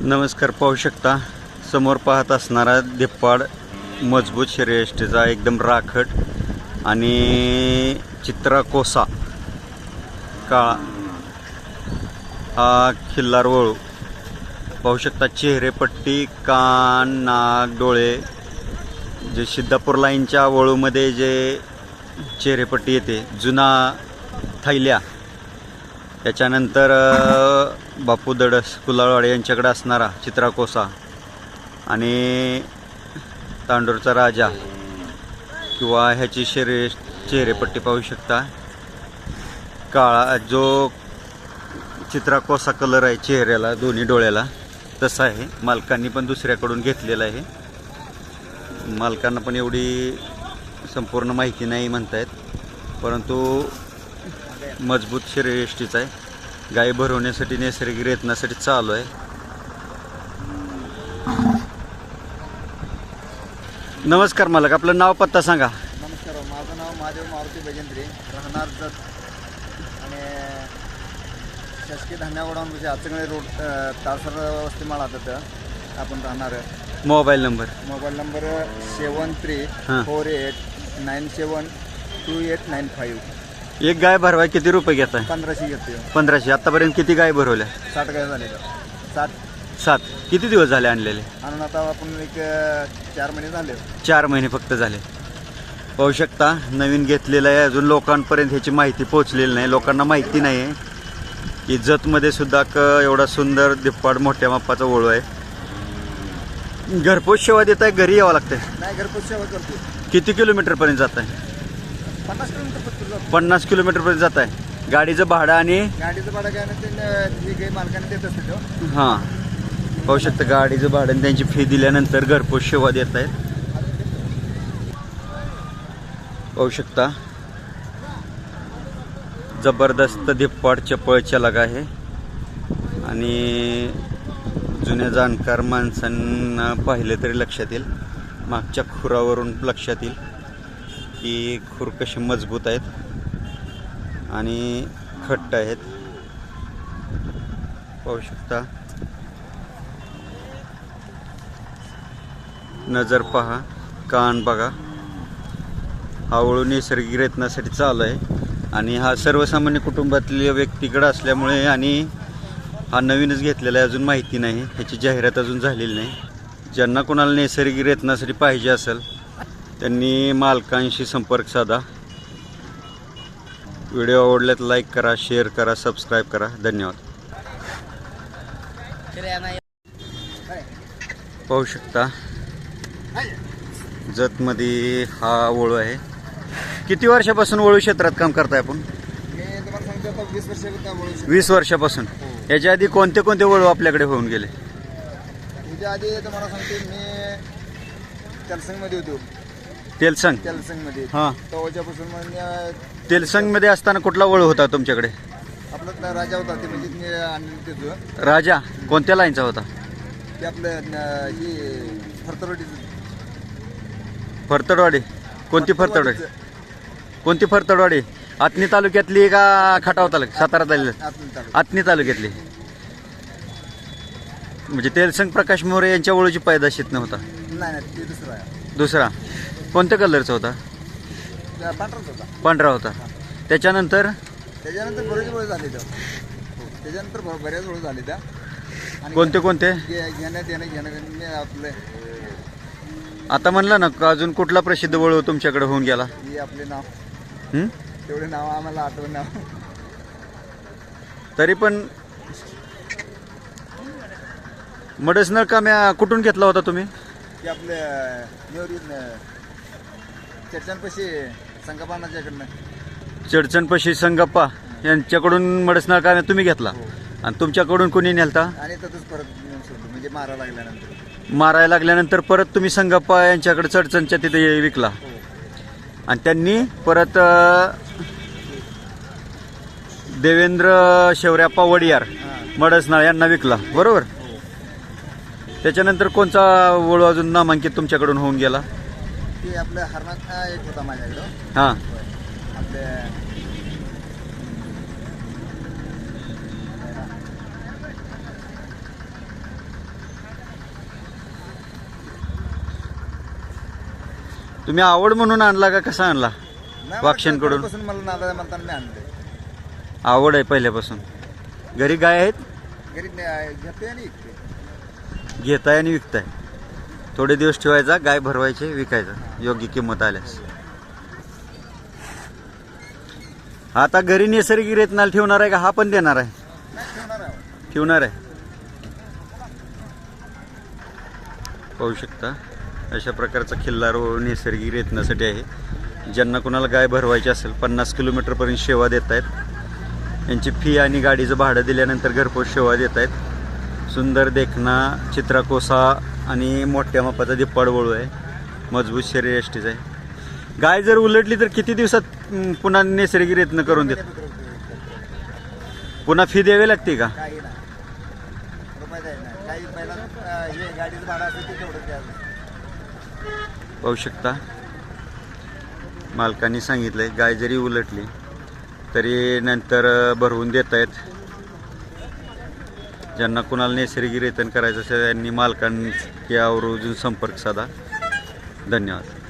नमस्कार पाहू शकता. समोर पाहत असणारा धिप्पाड मजबूत शरीरयष्टीचा एकदम राखट आणि चित्रा कोसा. काळा हा खिल्लार वळू. पाहू शकता चेहरेपट्टी कान नाक डोळे. जे सिद्धापूर लाईनच्या वळूमध्ये जे चेहरेपट्टी येते जुना थैल्या. त्याच्यानंतर बापू दडस कुलाळवाडे यांच्याकडे असणारा चित्राकोसा आणि तांडूरचा राजा किंवा ह्याची शरीर चेहरेपट्टी पाहू शकता. काळा जो चित्राकोसा कलर आहे चेहऱ्याला दोन्ही डोळ्याला तसा आहे. मालकांनी पण दुसऱ्याकडून घेतलेला आहे. मालकांना पण एवढी संपूर्ण माहिती नाही म्हणतायत. परंतु मजबूत शरीरयष्टीचा आहे. गाय भरवण्यासाठी नैसर्गिक रेतनासाठी चालू आहे. नमस्कार मालक आपलं नाव पत्ता सांगा. नमस्कार माझं नाव महादेव मारुती भजंत्री राहणार जत आणि शासकीय धान्यागोडाऊन म्हणजे आचंगळे रोड अ, तारसर वस्तीमाळा तिथं आपण राहणार आहे. Mobile number. Mobile number seven three. Four eight nine seven two eight nine five. एक गाय भरवाय किती रुपये घेत आहे पंधराशे घेतो पंधराशे. आतापर्यंत किती गाय भरवल्या? साठ काय झाले साठ सात. किती दिवस झाले आणलेले? आणून आता आपण एक अ, चार महिने झाले. चार महिने फक्त झाले. पाहू शकता नवीन घेतलेलं आहे. अजून लोकांपर्यंत ह्याची माहिती पोहोचलेली नाही. लोकांना माहिती नाही आहे की जतमध्ये सुद्धा क एवढा सुंदर दिप्पाड मोठ्या मापाचा ओळू आहे. घरपोच सेवा देत आहे घरी यावं लागतंय? नाही घरपोच सेवा करतो किती किलोमीटरपर्यंत जात आहे पन्नास किलोमीटर पन्नास किलोमीटरपर्यंत जात आहे. गाडीचं भाडं आणि गाडीचं भाडं काय ते मालकाने देत असते हां. पाहू शकता गाडीचं भाडं आणि त्यांची फी दिल्यानंतर घरपोच सेवा देत आहेत. पाहू शकता. जबरदस्त धिप्पाड चपळ चलग आहे. आणि जुन्या जाणकार माणसांना पाहिले तरी लक्षात येईल. मागच्या खुरावरून लक्षात येईल. की खूर कसे मजबूत आहेत आणि खट्ट आहेत. पाहू शकता. नजर पहा कान बघा. हा वळू नैसर्गिक रेतनासाठी चालू आहे आणि हा सर्वसामान्य कुटुंबातल्या व्यक्तीकडं असल्यामुळे आणि हा नवीनच घेतलेला आहे अजून माहिती नाही. ह्याची जाहिरात अजून झालेली नाही. ज्यांना कोणाला नैसर्गिक रेतनासाठी पाहिजे असेल त्यांनी मालकांशी संपर्क साधा. व्हिडिओ आवडल्यात लाईक करा शेअर करा सबस्क्राईब करा. धन्यवाद. पाहू शकता जतमध्ये हा वळू आहे. किती वर्षापासून वळू क्षेत्रात काम करताय आपण? वीस वर्षापासून. याच्या आधी कोणते कोणते वळू आपल्याकडे होऊन गेले? आधी तुम्हाला सांगते मी होतो. तेलसंग. तेलसंगमध्ये. हां. तेव्हाच्यापासून मग अं, तेलसंगमध्ये असताना कुठला वळू होता तुमच्याकडे? आपला तो राजा होता ते म्हणजे मी राजा? कोणत्या लाईनचा होता? ते आपलं अं, ही फरतडवाडी कोणती फरतडवाडी कोणती फरतडवाडी आतनी तालुक्यातली का खटाव तालुक्यात सातारा तालुक्यात? आतून चालू आतनी तालुक्यातली. म्हणजे तेलसंग प्रकाश मोरे यांच्या वळूची पैदाश येत नव्हता? नाही नाही ते दुसरं आहे. दुसरा. कोणत्या कलरचा होता? त्या पांढराच होता. पांढरा होता. त्याच्यानंतर? त्याच्यानंतर बरेच वेळ झाले त्या. हो, त्याच्यानंतर ब- बऱ्याच वेळ झाले त्या. आणि कोणते कोणते? घे- घेण्यात येणं घेणं मी आपले. आता म्हणलं ना का अजून कुठला प्रसिद्ध वळू तुमच्याकडे होऊन गेला? ही आपले नाव. हं? तेवढे नाव आम्हाला आठवण नाव. तरी पण मडसनळ काम्या कुठून घेतला होता तुम्ही? की आपले नेवरी चर्चांपाशी संगपानाच्याकडनं चडचणपशी संगप्पा यांच्याकडून मडसनळ काम्या तुम्ही घेतला. आणि तुमच्याकडून कोणी नेलता? आणि तसंच परत सोडलो म्हणजे मारा लागल्यानंतर. मारायला लागल्यानंतर परत तुम्ही संगप्पा यांच्याकडे चडचणच्या तिथे विकला. हो. आणि त्यांनी परत अ, देवेंद्र शेवऱ्याप्पा वडियार हां. मडसनाळ यांना विकला. बरोबर? हो. त्याच्यानंतर कोणचा वळू अजून नामांकित तुमच्याकडून होऊन गेला? एक होता माझ्याकडं. हा. तुम्ही आवड म्हणून आणला का कसा आणला? नाही, मला वाक्षांकडून? मी आवड आहे पहिल्यापासून. घरी गाय आहेत? घरी ने- घेते आणि विकते घेताय आणि विकताय. थोडे दिवस ठेवायचा गाय भरवायचे विकायचं. योग्य किंमत आल्यास. आता घरी नैसर्गिक रेतनाल ठेवणार आहे का? हा पण देणार आहे. ठेवणार आहे. पाहू शकता अशा प्रकारचा खिल्लार व नैसर्गिक रेतनासाठी आहे. ज्यांना कोणाला गाय भरवायची असेल पन्नास किलोमीटरपर्यंत सेवा देत आहेत. यांची फी आणि गाडीचं भाडं दिल्यानंतर घरपोच सेवा देत आहेत. सुंदर देखना चित्राकोसा आणि मोठ्या मापाचा दिप्पाड वळू आहे. मजबूत शरीर एष्टीच आहे. गाय जर उलटली तर किती दिवसात पुन्हा नैसर्गिक रेतनं करून देत? पुन्हा फी द्यावी लागते का? पाहू शकता. मालकांनी सांगितलंय गाय जरी उलटली तरी नंतर भरवून देत आहेत ज्यांना कुणाला नैसर्गिक रेतन करायचं असेल त्यांनी मालकांच्या आवर्जून संपर्क साधा. धन्यवाद.